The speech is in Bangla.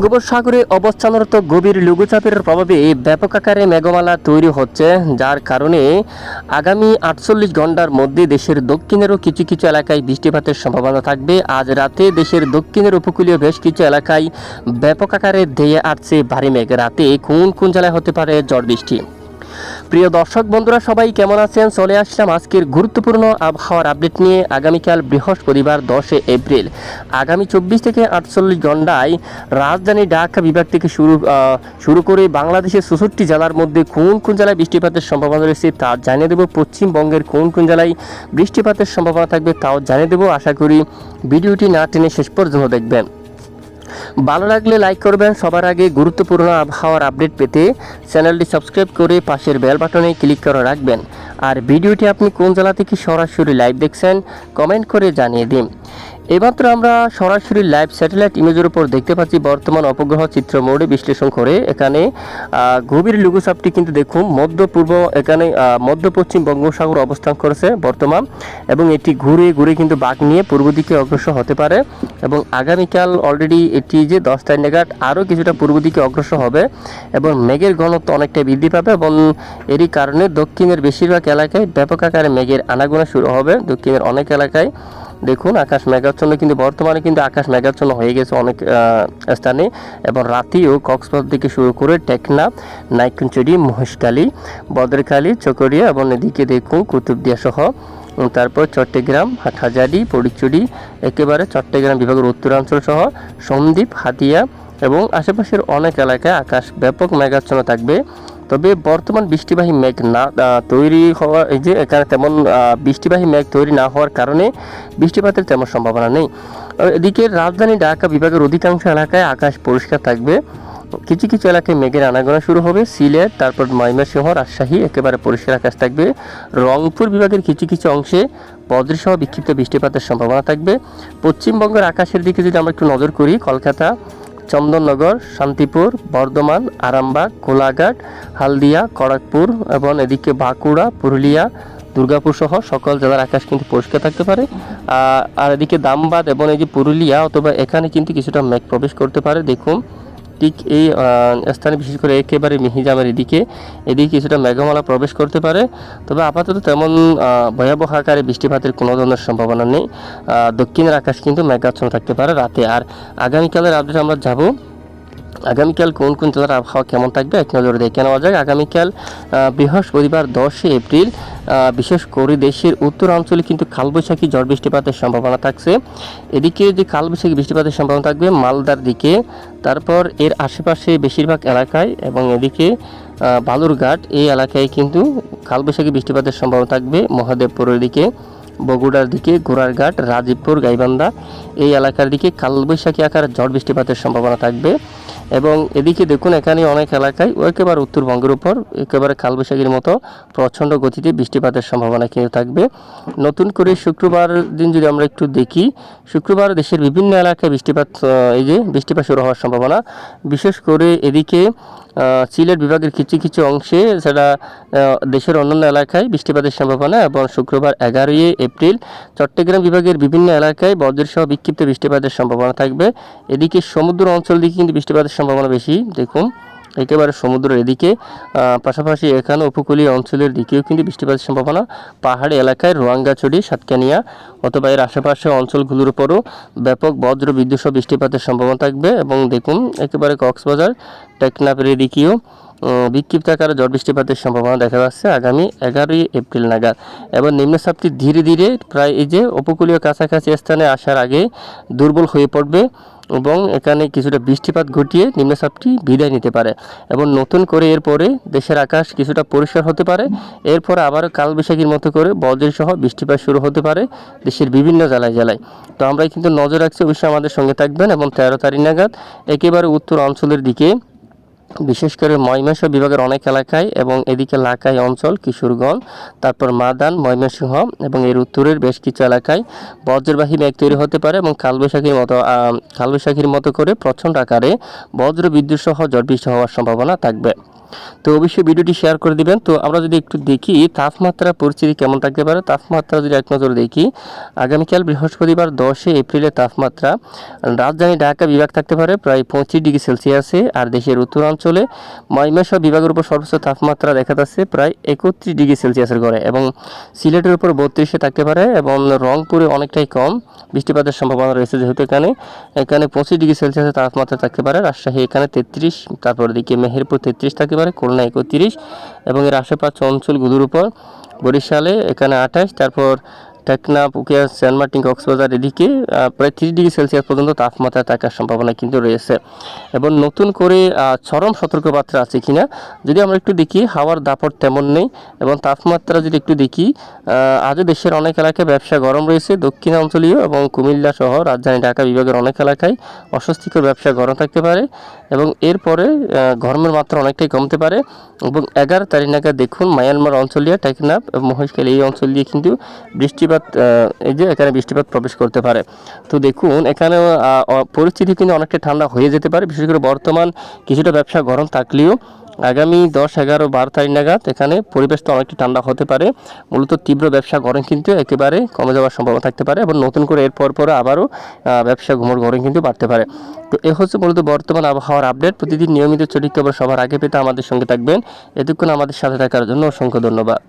বঙ্গোপসাগরে অবস্থানরত গভীর লঘুচাপের প্রভাবে ব্যাপক আকারে মেঘমালা তৈরি হচ্ছে, যার কারণে আগামী আটচল্লিশ ঘণ্টার মধ্যে দেশের দক্ষিণেরও কিছু কিছু এলাকায় বৃষ্টিপাতের সম্ভাবনা থাকবে। আজ রাতে দেশের দক্ষিণের উপকূলীয় বেশ কিছু এলাকায় ব্যাপক আকারে ধেয়ে আসছে ভারী মেঘ। রাতে কোন কোন জেলায় হতে পারে ঝড় বৃষ্টি? প্রিয় দর্শক বন্ধুরা, সবাই কেমন আছেন? চলে আসলাম আজকের গুরুত্বপূর্ণ আবহাওয়ার আপডেট নিয়ে আগামীকাল বৃহস্পতিবার দশে এপ্রিল। আগামী চব্বিশ থেকে আটচল্লিশ ঘন্টায় রাজধানী ঢাকা বিভাগ থেকে শুরু শুরু করে বাংলাদেশের চৌষট্টি জেলার মধ্যে কোন কোন জেলায় বৃষ্টিপাতের সম্ভাবনা রয়েছে তা জানিয়ে দেবো। পশ্চিমবঙ্গের কোন কোন জেলায় বৃষ্টিপাতের সম্ভাবনা থাকবে তাও জানিয়ে দেবো। আশা করি ভিডিওটি না টেনে শেষ পর্যন্ত দেখবেন। ভালো লাগলে লাইক করবেন। সবার আগে গুরুত্বপূর্ণ আবহাওয়ার আপডেট পেতে চ্যানেলটি সাবস্ক্রাইব করে পাশের বেল বাটনে ক্লিক করে রাখবেন। আর ভিডিওটি আপনি কোন জেলা থেকে সরাসরি লাইভ দেখছেন কমেন্ট করে জানিয়ে দিন। এমাত্র আমরা সরাসরি লাইভ স্যাটেলাইট ইমেজের উপর দেখতে পাচ্ছি বর্তমান অপগ্রহ চিত্র মোডে বিশ্লেষণ করে। এখানে গভীর লঘুচাপটি কিন্তু দেখুন, মধ্য পূর্ব, এখানে মধ্য পশ্চিম বঙ্গোপসাগর অবস্থান করেছে বর্তমান এবং এটি ঘুরে ঘুরে কিন্তু বাঘ নিয়ে পূর্ব দিকে অগ্রসর হতে পারে এবং আগামীকাল অলরেডি এটি যে দশটায় নাগাদ আরও কিছুটা পূর্ব দিকে অগ্রসর হবে এবং মেঘের ঘনত্ব অনেকটা বৃদ্ধি পাবে এবং এরই কারণে দক্ষিণের বেশিরভাগ এলাকায় ব্যাপক আকারে মেঘের আনাগোনা শুরু হবে। দক্ষিণের অনেক এলাকায় দেখুন, আকাশ মেঘাচ্ছন্ন, কিন্তু বর্তমানে কিন্তু আকাশ মেঘাচ্ছন্ন হয়ে গেছে অনেক স্থানে। এবং রাতেও কক্সবাজার থেকে শুরু করে টেকনাফ নাইকুঞ্চুরি মহেশখালী, বদরখালী, চকরিয়া এবং এদিকে দেখুন কুতুবদিয়া সহ। তারপর চট্টগ্রাম, হাটহাজারি, পরিচুরি, একেবারে চট্টগ্রাম বিভাগের উত্তরাঞ্চল সহ, সন্দ্বীপ, হাতিয়া এবং আশেপাশের অনেক এলাকায় আকাশ ব্যাপক মেঘাচ্ছন্ন থাকবে। তবে বর্তমান বৃষ্টিবাহী মেঘ না তৈরি হওয়া, এই যে এখানে তেমন বৃষ্টিবাহী মেঘ তৈরি না হওয়ার কারণে বৃষ্টিপাতের তেমন সম্ভাবনা নেই। এদিকে রাজধানী ঢাকা বিভাগের অধিকাংশ এলাকায় আকাশ পরিষ্কার থাকবে। কিছু কিছু এলাকায় মেঘের আনাগোনা শুরু হবে। সিলেট, তারপর ময়মনসিংহ, রাজশাহী একেবারে পরিষ্কার আকাশ থাকবে। রংপুর বিভাগের কিছু কিছু অংশে বজ্রসহ বিক্ষিপ্ত বৃষ্টিপাতের সম্ভাবনা থাকবে। পশ্চিমবঙ্গের আকাশের দিকে যদি আমরা একটু নজর করি, কলকাতা চন্দননগর, শান্তিপুর, বর্ধমান, আরামবাগ, কোলাঘাট, হালদিয়া খড়গপুর এবং এদিকে বাঁকুড়া, পুরুলিয়া, দুর্গাপুর সহ সকল জেলার আকাশ কিন্তু পরিষ্কার থাকতে পারে। আর এদিকে দামবাদ এবং এই যে পুরুলিয়া অথবা এখানে কিন্তু কিছুটা মেঘ প্রবেশ করতে পারে। দেখুন ঠিক এই স্থানে বিশেষ করে একেবারে মিহিজামের এদিকে এদিকে কিছুটা মেঘমালা প্রবেশ করতে পারে। তবে আপাতত তেমন ভয়াবহ আকারে বৃষ্টিপাতের কোনো ধরনের সম্ভাবনা নেই। দক্ষিণের আকাশ কিন্তু মেঘাচ্ছন্ন থাকতে পারে রাতে। আর আগামীকালের আপডেট আমরা যাব আগামীকাল কোন কোন জেলার আবহাওয়া কেমন থাকবে এক নজরে দেখে নেওয়া যায় আগামীকাল বৃহস্পতিবার দশই এপ্রিল বিশেষ করে দেশের উত্তরাঞ্চলে কিন্তু কালবৈশাখী ঝড় বৃষ্টিপাতের সম্ভাবনা থাকছে। এদিকে যে কালবৈশাখী বৃষ্টিপাতের সম্ভাবনা থাকবে মালদার দিকে, তারপর এর আশেপাশে বেশিরভাগ এলাকায় এবং এদিকে বালুরঘাট এই এলাকায় কিন্তু কালবৈশাখী বৃষ্টিপাতের সম্ভাবনা থাকবে। মহাদেবপুরের দিকে, বগুড়ার দিকে গোড়ারঘাট রাজীবপুর, গাইবান্ধা এই এলাকার দিকে কালবৈশাখী আকার ঝড় বৃষ্টিপাতের সম্ভাবনা থাকবে। এবং এদিকে দেখুন, এখানে অনেক এলাকায় একেবারে উত্তরবঙ্গের উপর, একেবারে কালবৈশাখীর মতো প্রচণ্ড গতিতে বৃষ্টিপাতের সম্ভাবনা কিন্তু থাকবে। নতুন করে শুক্রবার দিন যদি আমরা একটু দেখি, শুক্রবার দেশের বিভিন্ন এলাকায় বৃষ্টিপাত এই যে বৃষ্টিপাত শুরু হওয়ার সম্ভাবনা। বিশেষ করে এদিকে সিলেট বিভাগের কিছু কিছু অংশে সেটা দেশের অন্যান্য এলাকায় বৃষ্টিপাতের সম্ভাবনা এবং শুক্রবার এগারোই এপ্রিল চট্টগ্রাম বিভাগের বিভিন্ন এলাকায় বজ্রসহ বিক্ষিপ্ত বৃষ্টিপাতের সম্ভাবনা থাকবে। এদিকে সমুদ্র অঞ্চল দিকে কিন্তু বৃষ্টিপাতের সম্ভাবনা বেশি, দেখুন। একেবারে সমুদ্রের এদিকে পাশাপাশি এখানে উপকূলীয় অঞ্চলের দিকেও কিন্তু বৃষ্টিপাতের সম্ভাবনা। পাহাড়ি এলাকায় রোয়াঙ্গাছড়ি, সাতকানিয়া অথবা এর আশেপাশে অঞ্চলগুলোর উপরও ব্যাপক বজ্র বিদ্যুৎ বৃষ্টিপাতের সম্ভাবনা থাকবে এবং দেখুন, একেবারে কক্সবাজার টেকনাপের এদিকেও বিক্ষিপ্ত আকারে ঝড় বৃষ্টিপাতের সম্ভাবনা দেখা যাচ্ছে আগামী এগারোই এপ্রিল নাগাদ। এবং নিম্নচাপটি ধীরে ধীরে প্রায় এই যে উপকূলীয় কাছাকাছি স্থানে আসার আগে দুর্বল হয়ে পড়বে এবং এখানে কিছুটা বৃষ্টিপাত ঘটিয়ে নিম্নচাপটি বিদায় নিতে পারে। এবং নতুন করে এরপরে দেশের আকাশ কিছুটা পরিষ্কার হতে পারে। এরপর আবার কালবৈশাখীর মতো করে বজ্রের সহ বৃষ্টিপাত শুরু হতে পারে দেশের বিভিন্ন জেলায় জেলায়। তো আমরা কিন্তু নজর রাখছি, অবশ্যই আমাদের সঙ্গে থাকবেন এবং তেরো তারিখ নাগাদ একেবারে উত্তর অঞ্চলের দিকে বিশেষ করে ময়মনসিংহ বিভাগের অনেক এলাকায় এবং এদিকে লাকাই অঞ্চল, কিশোরগঞ্জ, তারপর মাদান, ময়মনসিংহ এবং এর উত্তরের বেশ কিছু এলাকায় বজ্রবাহী মেঘ তৈরি হতে পারে এবং কালবৈশাখীর মতো কালবৈশাখীর মতো করে প্রচণ্ড আকারে বজ্র বিদ্যুৎ সহ ঝড় বৃষ্টি হওয়ার সম্ভাবনা থাকবে। তো অবশ্যই ভিডিওটি শেয়ার করে দিবেন। তো আমরা যদি একটু দেখি, তাপমাত্রা পরিস্থিতি কেমন থাকতে পারে? তাপমাত্রা যদি এক নজর দেখি, আগামীকাল বৃহস্পতিবার দশে এপ্রিলের তাপমাত্রা রাজধানী ঢাকা বিভাগ থাকতে পারে, প্রায় পঁচিশ ডিগ্রি সেলসিয়াসে আর দেশের উত্তরাঞ্চলে ময়মনসিংহ বিভাগের উপর সর্বোচ্চ তাপমাত্রা দেখা যাচ্ছে প্রায় একত্রিশ ডিগ্রি সেলসিয়াসের ঘরে এবং সিলেটের উপর বত্রিশে থাকতে পারে এবং রংপুরে অনেকটাই কম। বৃষ্টিপাতের সম্ভাবনা রয়েছে যেহেতু এখানে। এখানে পঁচিশ ডিগ্রি সেলসিয়াসের তাপমাত্রা থাকতে পারে। রাজশাহী এখানে তেত্রিশ, তারপর দিকে মেহেরপুর তেত্রিশ থাকতে পারে খুলনা একত্রিশ এবং এর আশেপাশে অঞ্চলগুলোর উপর বরিশালে এখানে আঠাশ তারপর টেকনা পুকিয়া সেন্ট মার্টিন, কক্সবাজার এদিকে প্রায় তিরিশ ডিগ্রি সেলসিয়াস পর্যন্ত তাপমাত্রা থাকার সম্ভাবনা কিন্তু রয়েছে। এবং নতুন করে চরম সতর্কবার্তা আছে কিনা, যদি আমরা একটু দেখি, হাওয়ার দাপট তেমন নেই এবং তাপমাত্রা যদি একটু দেখি আজও দেশের অনেক এলাকায় ব্যবসা গরম রয়েছে, দক্ষিণাঞ্চলীয় এবং কুমিল্লা সহ রাজধানী ঢাকা বিভাগের অনেক এলাকায় অস্বস্তিকর ব্যবসা গরম থাকতে পারে এবং এরপরে গরমের মাত্রা অনেকটাই কমতে পারে এবং এগারো তারিখ নাগাদ দেখুন, মায়ানমার অঞ্চল দিয়ে টেকনাফ এবং মহেশখালী এই অঞ্চল দিয়ে কিন্তু বৃষ্টিপাত আহ, এই যে এখানে বৃষ্টিপাত প্রবেশ করতে পারে। তো দেখুন এখানে পরিস্থিতি কিন্তু অনেকটা ঠান্ডা হয়ে যেতে পারে। বিশেষ করে বর্তমান কিছুটা ব্যবসা গরম থাকলেও আগামী দশ এগারো বারো তারিখ নাগাদ এখানে পরিবেশটা অনেকটা ঠান্ডা হতে পারে। মূলত তীব্র ব্যবসা গরম কিন্তু একেবারে কমে যাওয়ার সম্ভাবনা থাকতে পারে এবং নতুন করে এরপর পরে আবারও ব্যবসা ঘুমোর গরম কিন্তু বাড়তে পারে। তো এ হচ্ছে মূলত বর্তমান আবহাওয়ার আপডেট। প্রতিদিন নিয়মিত চরিত্র খবর সবার আগে পেতে আমাদের সঙ্গে থাকবেন। এতক্ষণ আমাদের সাথে থাকার জন্য অসংখ্য ধন্যবাদ।